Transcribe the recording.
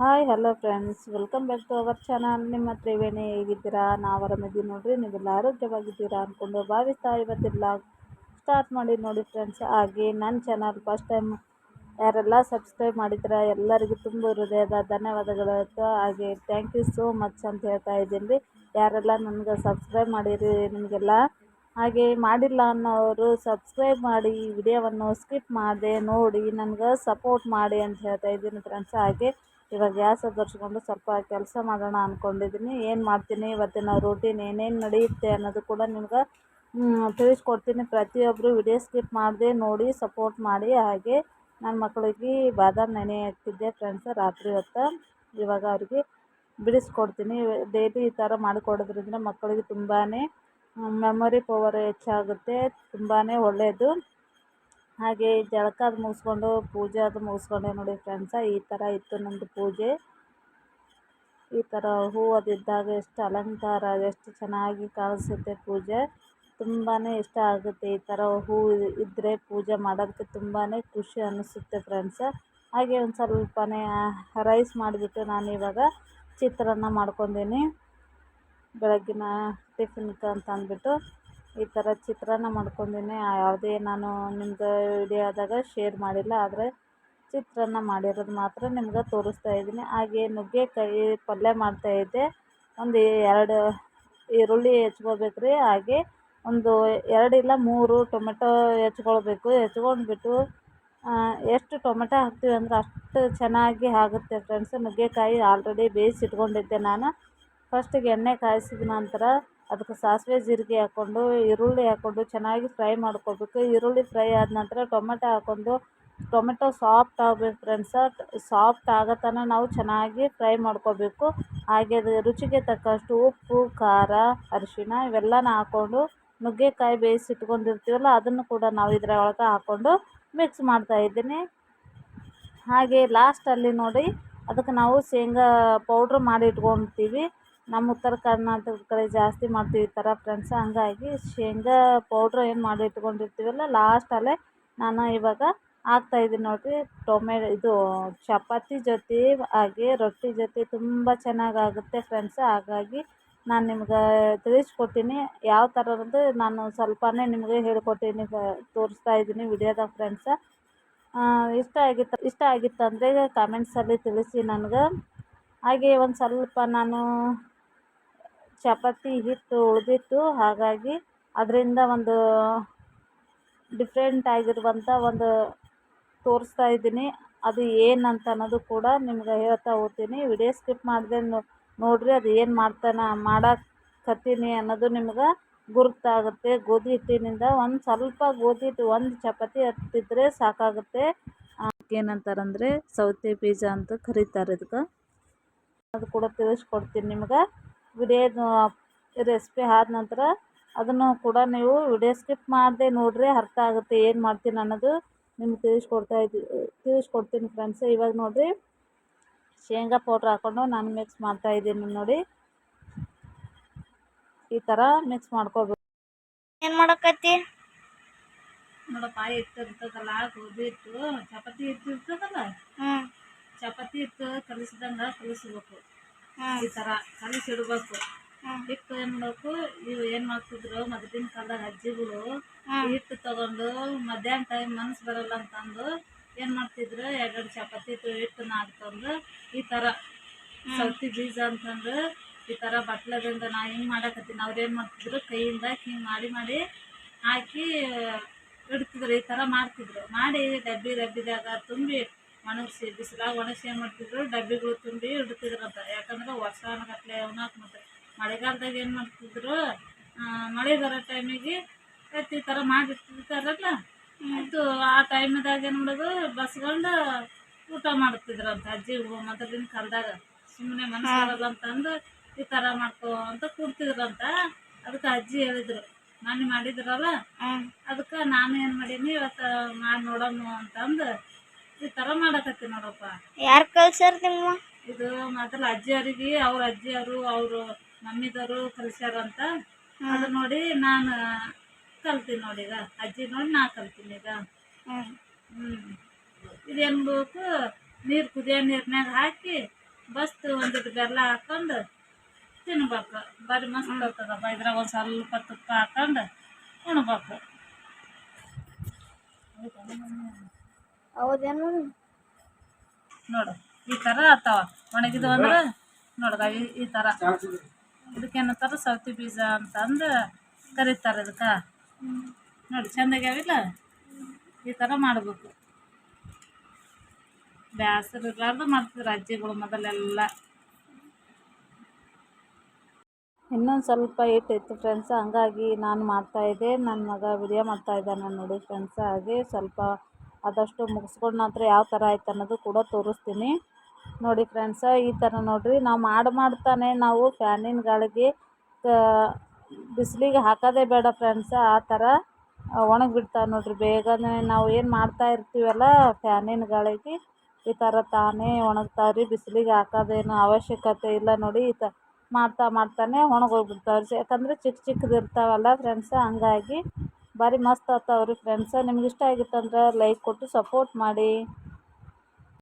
Hi hello friends welcome back to our channel ನಿಮ್ಮ ತ್ರಿವೇಣಿ ಹೇಗಿದ್ದೀರಾ? ನಾವು ಆರಾಮಿದ್ದೀವಿ ನೋಡಿರಿ. ನೀವೆಲ್ಲ ಆರೋಗ್ಯವಾಗಿದ್ದೀರಾ ಅಂದ್ಕೊಂಡು ಭಾವಿಸ್ತಾ ಬ್ಲಾಗ್ ಸ್ಟಾರ್ಟ್ ಮಾಡಿ ನೋಡಿ ಫ್ರೆಂಡ್ಸ್ ಹಾಗೆ ನನ್ನ ಚಾನಲ್ ಫಸ್ಟ್ ಟೈಮ್ ಯಾರೆಲ್ಲ ಸಬ್ಸ್ಕ್ರೈಬ್ ಮಾಡಿದ್ರೆ ಎಲ್ಲರಿಗೂ ತುಂಬ ಹೃದಯದ ಧನ್ಯವಾದಗಳು. ಹಾಗೆ ಥ್ಯಾಂಕ್ ಯು ಸೋ ಮಚ್ ಅಂತ ಹೇಳ್ತಾ ಇದ್ದೀನಿ. ರೀ ಯಾರೆಲ್ಲ ನನಗೆ ಸಬ್ಸ್ಕ್ರೈಬ್ ಮಾಡಿರಿ, ನಿಮಗೆಲ್ಲ ಹಾಗೆ ಮಾಡಿಲ್ಲ ಅನ್ನೋರು ಸಬ್ಸ್ಕ್ರೈಬ್ ಮಾಡಿ ವಿಡಿಯೋವನ್ನು ಸ್ಕಿಪ್ ಮಾಡಿದೆ ನೋಡಿ, ನನಗೆ ಸಪೋರ್ಟ್ ಮಾಡಿ ಅಂತ ಹೇಳ್ತಾ ಇದ್ದೀನಿ ಫ್ರೆಂಡ್ಸ್ ಹಾಗೆ ಇವಾಗ ಗ್ಯಾಸ್ ಹತ್ತರಿಸ್ಕೊಂಡು ಸ್ವಲ್ಪ ಕೆಲಸ ಮಾಡೋಣ ಅಂದ್ಕೊಂಡಿದ್ದೀನಿ ಏನು ಮಾಡ್ತೀನಿ? ಇವತ್ತಿನ ರೂಟೀನ್ ಏನೇನು ನಡೆಯುತ್ತೆ ಅನ್ನೋದು ಕೂಡ ನಿಮ್ಗೆ ತಿಳಿಸ್ಕೊಡ್ತೀನಿ. ಪ್ರತಿಯೊಬ್ಬರು ವಿಡಿಯೋ ಸ್ಕಿಪ್ ಮಾಡದೆ ನೋಡಿ ಸಪೋರ್ಟ್ ಮಾಡಿ. ಹಾಗೆ ನನ್ನ ಮಕ್ಕಳಿಗೆ ಬಾದಾಮ್ ನೆನೆ ಹಾಕ್ತಿದ್ದೆ ಫ್ರೆಂಡ್ಸ್ ರಾತ್ರಿ ಹೊತ್ತು. ಇವಾಗ ಅವ್ರಿಗೆ ಬಿಡಿಸ್ಕೊಡ್ತೀನಿ. ಡೈಲಿ ಈ ಥರ ಮಾಡಿಕೊಡೋದ್ರಿಂದ ಮಕ್ಕಳಿಗೆ ತುಂಬಾ ಮೆಮೊರಿ ಪವರ್ ಹೆಚ್ಚಾಗುತ್ತೆ. ತುಂಬಾ ಒಳ್ಳೆಯದು ಹಾಗೆ ಜಳಕ ಅದು ಮುಗಿಸ್ಕೊಂಡು, ಪೂಜೆ ಅದು ಮುಗಿಸ್ಕೊಂಡೆ ನೋಡಿ ಫ್ರೆಂಡ್ಸ ಈ ಥರ ಇತ್ತು ನಮ್ಮದು ಪೂಜೆ. ಈ ಥರ ಹೂ ಅದಿದ್ದಾಗ ಎಷ್ಟು ಅಲಂಕಾರ, ಎಷ್ಟು ಚೆನ್ನಾಗಿ ಕಾಣಿಸುತ್ತೆ ಪೂಜೆ. ತುಂಬಾ ಇಷ್ಟ ಆಗುತ್ತೆ ಈ ಥರ ಹೂ ಇದ್ದರೆ ಪೂಜೆ ಮಾಡೋದಕ್ಕೆ ತುಂಬಾ ಖುಷಿ ಅನ್ನಿಸುತ್ತೆ ಫ್ರೆಂಡ್ಸ ಹಾಗೆ ಒಂದು ಸ್ವಲ್ಪನೇ ರೈಸ್ ಮಾಡಿಬಿಟ್ಟು ನಾನು ಇವಾಗ ಚಿತ್ರಾನ್ನ ಮಾಡ್ಕೊಂಡೀನಿ. ಬೆಳಗ್ಗಿನ ಟಿಫಿನ್ಗೆ ಅಂತ ಅಂದ್ಬಿಟ್ಟು ಈ ಥರ ಚಿತ್ರಾನ್ನ ಮಾಡ್ಕೊಂಡೀನಿ. ಯಾವುದೇ ನಾನು ನಿಮ್ಗೆ ವಿಡಿಯೋದಾಗ ಶೇರ್ ಮಾಡಿಲ್ಲ, ಆದರೆ ಚಿತ್ರಾನ್ನ ಮಾಡಿರೋದು ಮಾತ್ರ ನಿಮ್ಗೆ ತೋರಿಸ್ತಾ ಇದ್ದೀನಿ. ಹಾಗೆ ನುಗ್ಗೆಕಾಯಿ ಪಲ್ಯ ಮಾಡ್ತಾ ಇದ್ದೆ. ಒಂದು ಎರಡು ಈರುಳ್ಳಿ ಹೆಚ್ಕೋಬೇಕು ರೀ ಹಾಗೆ ಒಂದು ಎರಡು ಇಲ್ಲ ಮೂರು ಟೊಮೆಟೊ ಹೆಚ್ಕೊಳ್ಬೇಕು. ಹೆಚ್ಕೊಂಡ್ಬಿಟ್ಟು ಎಷ್ಟು ಟೊಮೆಟೊ ಹಾಕ್ತೀವಿ ಅಂದ್ರೆ ಅಷ್ಟು ಚೆನ್ನಾಗಿ ಆಗುತ್ತೆ ಫ್ರೆಂಡ್ಸ್ ನುಗ್ಗೆಕಾಯಿ ಆಲ್ರೆಡಿ ಬೇಯಿಸಿಟ್ಕೊಂಡಿದ್ದೆ ನಾನು. ಫಸ್ಟಿಗೆ ಎಣ್ಣೆ ಕಾಯಿಸಿದ ನಂತರ ಅದಕ್ಕೆ ಸಾಸಿವೆ, ಜೀರಿಗೆ ಹಾಕ್ಕೊಂಡು, ಈರುಳ್ಳಿ ಹಾಕ್ಕೊಂಡು ಚೆನ್ನಾಗಿ ಫ್ರೈ ಮಾಡ್ಕೊಬೇಕು. ಈರುಳ್ಳಿ ಫ್ರೈ ಆದ ನಂತರ ಟೊಮೆಟೊ ಹಾಕ್ಕೊಂಡು, ಟೊಮೆಟೊ ಸಾಫ್ಟ್ ಆಗ್ಬೇಕು ಫ್ರೆಂಡ್ಸ ಸಾಫ್ಟ್ ಆಗೋ ತನಕ ನಾವು ಚೆನ್ನಾಗಿ ಫ್ರೈ ಮಾಡ್ಕೊಬೇಕು. ಹಾಗೆ ಅದು ರುಚಿಗೆ ತಕ್ಕಷ್ಟು ಉಪ್ಪು, ಖಾರ, ಅರಿಶಿಣ ಇವೆಲ್ಲನ ಹಾಕ್ಕೊಂಡು ನುಗ್ಗೆಕಾಯಿ ಬೇಯಿಸಿ ಇಟ್ಕೊಂಡಿರ್ತೀವಲ್ಲ, ಅದನ್ನು ಕೂಡ ನಾವು ಇದರೊಳಗೆ ಹಾಕ್ಕೊಂಡು ಮಿಕ್ಸ್ ಮಾಡ್ತಾಯಿದ್ದೀನಿ ಹಾಗೆ ಲಾಸ್ಟಲ್ಲಿ ನೋಡಿ, ಅದಕ್ಕೆ ನಾವು ಶೇಂಗಾ ಪೌಡ್ರ್ ಮಾಡಿ ಇಟ್ಕೊಳ್ತೀವಿ. ನಮ್ಮ ಉತ್ತರ ಕರ್ನಾಟಕದ ಕಡೆ ಜಾಸ್ತಿ ಮಾಡ್ತೀವಿ ಈ ಥರ ಫ್ರೆಂಡ್ಸ್ ಹಂಗಾಗಿ ಶೇಂಗಾ ಪೌಡ್ರ್ ಏನು ಮಾಡಿ ಇಟ್ಕೊಂಡಿರ್ತೀವಲ್ಲ ಲಾಸ್ಟಲ್ಲೇ ನಾನು ಇವಾಗ ಹಾಕ್ತಾಯಿದ್ದೀನಿ ನೋಡಿರಿ. ಟೊಮೆ ಇದು ಚಪಾತಿ ಜೊತೆ ಹಾಗೆ ರೊಟ್ಟಿ ಜೊತೆ ತುಂಬ ಚೆನ್ನಾಗಾಗುತ್ತೆ ಫ್ರೆಂಡ್ಸ್ ಹಾಗಾಗಿ ನಾನು ನಿಮ್ಗೆ ತಿಳಿಸ್ಕೊಡ್ತೀನಿ. ಯಾವ ಥರ ಅಂದರೆ ನಾನು ಸ್ವಲ್ಪನೇ ನಿಮಗೆ ಹೇಳ್ಕೊಡ್ತೀನಿ ತೋರಿಸ್ತಾ ಇದ್ದೀನಿ ವಿಡಿಯೋದಾಗ ಫ್ರೆಂಡ್ಸ ಇಷ್ಟ ಆಗಿತ್ತು, ಇಷ್ಟ ಆಗಿತ್ತಂದರೆ ಕಮೆಂಟ್ಸಲ್ಲಿ ತಿಳಿಸಿ ನನಗೆ. ಹಾಗೆ ಒಂದು ಸ್ವಲ್ಪ ನಾನು ಚಪಾತಿ ಹಿಟ್ಟು ಉಳಿದಿತ್ತು. ಹಾಗಾಗಿ ಅದರಿಂದ ಒಂದು ಡಿಫ್ರೆಂಟ್ ಆಗಿರುವಂಥ ಒಂದು ತೋರಿಸ್ತಾ ಇದ್ದೀನಿ. ಅದು ಏನಂತ ಅನ್ನೋದು ಕೂಡ ನಿಮ್ಗೆ ಹೇಳ್ತಾ ಹೋಗ್ತೀನಿ. ವಿಡಿಯೋ ಸ್ಕಿಪ್ ಮಾಡದೆ ನೋಡಿರಿ ಅದು ಏನು ಮಾಡ್ತಾನೆ ಮಾಡಕ್ಕತ್ತೀನಿ ಅನ್ನೋದು ನಿಮ್ಗೆ ಗುರುತಾಗುತ್ತೆ. ಗೋಧಿ ಹಿಟ್ಟಿನಿಂದ ಒಂದು ಸ್ವಲ್ಪ ಗೋಧಿ ಹಿಟ್ಟು, ಒಂದು ಚಪಾತಿ ಹತ್ತಿದ್ರೆ ಸಾಕಾಗುತ್ತೆ. ಏನಂತಾರಂದರೆ ಸೌತೆ ಬೀಜ ಅಂತ ಕರೀತಾರೆ ಇದಕ್ಕೆ. ಅದು ಕೂಡ ತಿಳಿಸ್ಕೊಡ್ತೀನಿ ನಿಮ್ಗೆ. ವಿಡಿಯೋದು ರೆಸಿಪಿ ಆದ ನಂತರ ಅದನ್ನು ಕೂಡ ನೀವು ವಿಡಿಯೋ ಸ್ಕಿಪ್ ಮಾಡದೆ ನೋಡಿರಿ ಅರ್ಥ ಆಗುತ್ತೆ ಏನು ಮಾಡ್ತೀನಿ ಅನ್ನೋದು ನಿಮ್ಗೆ ತಿಳಿಸ್ಕೊಡ್ತಾ ಇದ್ದೀವಿ ತಿಳಿಸ್ಕೊಡ್ತೀನಿ ಫ್ರೆಂಡ್ಸ್. ಇವಾಗ ನೋಡಿರಿ ಶೇಂಗಾ ಪೌಡ್ರ್ ಹಾಕ್ಕೊಂಡು ನಾನು ಮಿಕ್ಸ್ ಮಾಡ್ತಾ ಇದ್ದೀನಿ ನೋಡಿ. ಈ ಥರ ಮಿಕ್ಸ್ ಮಾಡ್ಕೋಬೇಕು. ಏನು ಮಾಡಕತ್ತಿ? ನೋಡಪ್ಪ ಇತ್ತು ಇರ್ತದಲ್ಲ ಗೋಧಿ ಇತ್ತು ಚಪಾತಿ ಇತ್ತು ಇರ್ತದಲ್ಲ ಹ್ಮ್. ಚಪಾತಿ ಇತ್ತು ಕಲಿಸಿದಂಗೆ ಕಲಿಸ್ಬೇಕು. ಈ ಥರ ಕಲಿಸಿಡ್ಬೇಕು ಹಿಟ್ಟು ಏನು ಮಾಡಬೇಕು? ಇವು ಏನು ಮಾಡ್ತಿದ್ರು? ಮೊದಲಿನ ಕಾಲದಾಗ ಅಜ್ಜಿಗಳು. ಹಿಟ್ಟು ತಗೊಂಡು ಮಧ್ಯಾಹ್ನ ಟೈಮ್ ಮನ್ಸು ಬರಲ್ಲ ಅಂತಂದು ಏನು ಮಾಡ್ತಿದ್ರು? ಎರಡೆರಡು ಚಪಾತಿ ಹಿಟ್ಟು ನಾಡ್ಕೊಂಡು ಈ ಥರ ಸೌತಿ ಬೀಜ ಅಂತಂದು ಈ ಥರ ಬಟ್ಲದಿಂದ ನಾ ಹಿಂಗೆ ಮಾಡಕತ್ತೀನಿ. ಅವ್ರು ಏನು ಮಾಡ್ತಿದ್ರು? ಕೈಯಿಂದ ಹಿಂಗೆ ಮಾಡಿ ಮಾಡಿ ಹಾಕಿ ಇಡ್ತಿದ್ರು. ಈ ಥರ ಮಾಡ್ತಿದ್ರು. ಮಾಡಿ ಡಬ್ಬಿ ಡಬ್ಬಿದಾಗ ತುಂಬಿ ಒಣಗಿಸಿ ಬಿಸಿಲಾಗ ಒಣಗಿಸಿ ಏನು ಮಾಡ್ತಿದ್ರು? ಡಬ್ಬಿಗಳು ತುಂಬಿ ಇಡ್ತಿದ್ರಂತ ಯಾಕಂದ್ರೆ ವರ್ಷಾನುಗಟ್ಲೆ ಅವನಾಕ್ ಮತ್ತೆ ಮಳೆಗಾಲದಾಗ ಏನು ಮಾಡ್ತಿದ್ರು? ಮಳೆ ಬರೋ ಟೈಮಿಗೆ ಈ ಥರ ಮಾಡಿರ್ತಿರ್ತಾರಲ್ಲ ಆಯಿತು ಆ ಟೈಮ್ದಾಗ ಏನು ಮಾಡೋದು? ಬಸ್ಗೊಂಡು ಊಟ ಮಾಡ್ತಿದ್ರಂತ ಅಜ್ಜಿ ಮೊದಲಿನ ಕಾಲದಾಗ. ಸುಮ್ಮನೆ ಮನಸ್ಸಾಗಲ್ಲ ಬರಲ್ಲ ಅಂತಂದು ಈ ಥರ ಮಾಡ್ಕೋ ಅಂತ ಕೂಡ್ತಿದ್ರಂತ ಅದಕ್ಕೆ ಅಜ್ಜಿ ಹೇಳಿದ್ರು. ನಾನು ಮಾಡಿದ್ರಲ್ಲ? ಅದಕ್ಕೆ ನಾನು ಏನು ಮಾಡೀನಿ? ಇವತ್ತು ಮಾಡಿ ನೋಡೋಣ ಅಂತಂದು ಈ ಮಾಡಕತ್ತೀನಿ ನೋಡಪ್ಪ. ಯಾರ್ ಕಲ್ಸ್ಯಾರ ನಿಮ್ಮ ಇದು ಮಾತ್ರ ಅಜ್ಜಿಯರಿಗೆ ಅವ್ರ ಅಜ್ಜಿಯವರು ಅವರು ಮಮ್ಮಿದವರು ಕಲ್ಸ್ಯಾರಂತ ಅದು ನೋಡಿ ನಾನು ಕಲ್ತೀನಿ ನೋಡಿ ಈಗ. ಅಜ್ಜಿ ನೋಡಿ ನಾ ಕಲ್ತೀನಿ ಈಗ. ಹ್ಮ್. ಇದೇನು ಬೇಕು ನೀರು ಕುದಿಯೋ ನೀರ್ನಾಗ ಹಾಕಿ ಬಸ್ತು ಒಂದಿಟ್ಟು ಬೆಲ್ಲ ಹಾಕೊಂಡು ತಿನ್ಬೇಕು. ಬರಿ ಮಸ್ತ್ ಆಗ್ತದಪ್ಪ ಇದ್ರಾಗ ಒಂದು ಸ್ವಲ್ಪ ತುಪ್ಪ ಹಾಕೊಂಡು ಉಣ್ಬೇಕು. ಹೌದೇನು? ನೋಡು ಈ ಥರ ಆತಾವ. ಒಣಗಿದು ಅಂದ್ರೆ ನೋಡ್ದ ಈ- ಥರ ಇದಕ್ಕೇನಂತಾರ ಸೌತಿ ಬೀಜ ಅಂತ ಅಂತಂದು ಕರೀತಾರೆ ಇದಕ್ಕೆ. ನೋಡಿ ಚೆಂದಾಗ್ಯಾವಿಲ್ಲ ಈ ಥರ ಮಾಡಬೇಕು. ಬ್ಯಾಸರ ಇರ್ಲಾರ್ದು ಮಾಡ್ತಿದ್ರು ಅಜ್ಜಿಗಳು ಮೊದಲೆಲ್ಲ. ಇನ್ನೊಂದು ಸ್ವಲ್ಪ ಇಟ್ಟಿತ್ತು ಫ್ರೆಂಡ್ಸ್ ಹಂಗಾಗಿ ನಾನು ಮಾಡ್ತಾಯಿದ್ದೆ ನನ್ನ ಮಗ ವಿಡಿಯೋ ಮಾಡ್ತಾಯಿದ್ದಾನೆ ನೋಡಿ ಫ್ರೆಂಡ್ಸ್ ಹಾಗೆ ಸ್ವಲ್ಪ ಆದಷ್ಟು ಮುಗಿಸ್ಕೊಂಡು ನಂತರ ಯಾವ ಥರ ಆಯ್ತು ಅನ್ನೋದು ಕೂಡ ತೋರಿಸ್ತೀನಿ. ನೋಡಿ ಫ್ರೆಂಡ್ಸ ಈ ಥರ ನೋಡಿರಿ, ನಾವು ಮಾಡಿ ಮಾಡ್ತಾನೆ ನಾವು ಫ್ಯಾನಿನ ಗಾಳಿಗೆ ಬಿಸಿಲಿಗೆ ಹಾಕೋದೇ ಬೇಡ ಫ್ರೆಂಡ್ಸ ಆ ಥರ ಒಣಗಿಬಿಡ್ತಾವೆ ನೋಡಿರಿ. ಬೇಗನೆ ನಾವು ಏನು ಮಾಡ್ತಾ ಇರ್ತೀವಲ್ಲ ಫ್ಯಾನಿನ ಗಾಳಿಗೆ, ಈ ಥರ ತಾನೇ ಒಣಗ್ತಾವ್ರಿ ಬಿಸಿಲಿಗೆ ಹಾಕೋದೇನು ಅವಶ್ಯಕತೆ ಇಲ್ಲ ನೋಡಿ, ಈ ಥರ ಮಾಡ್ತಾ ಮಾಡ್ತಾನೆ ಒಣಗೋಗ್ಬಿಡ್ತಾವ್ರಿ ಯಾಕಂದರೆ ಚಿಕ್ಕ ಚಿಕ್ಕದಿರ್ತಾವಲ್ಲ ಫ್ರೆಂಡ್ಸ ಹಂಗಾಗಿ ಭಾರಿ ಮಸ್ತ್ ಆಗ್ತಾವ್ರಿ ಫ್ರೆಂಡ್ಸ ನಿಮ್ಗೆ ಇಷ್ಟ ಆಗಿತ್ತಂದ್ರೆ ಲೈಕ್ ಕೊಟ್ಟು ಸಪೋರ್ಟ್ ಮಾಡಿ.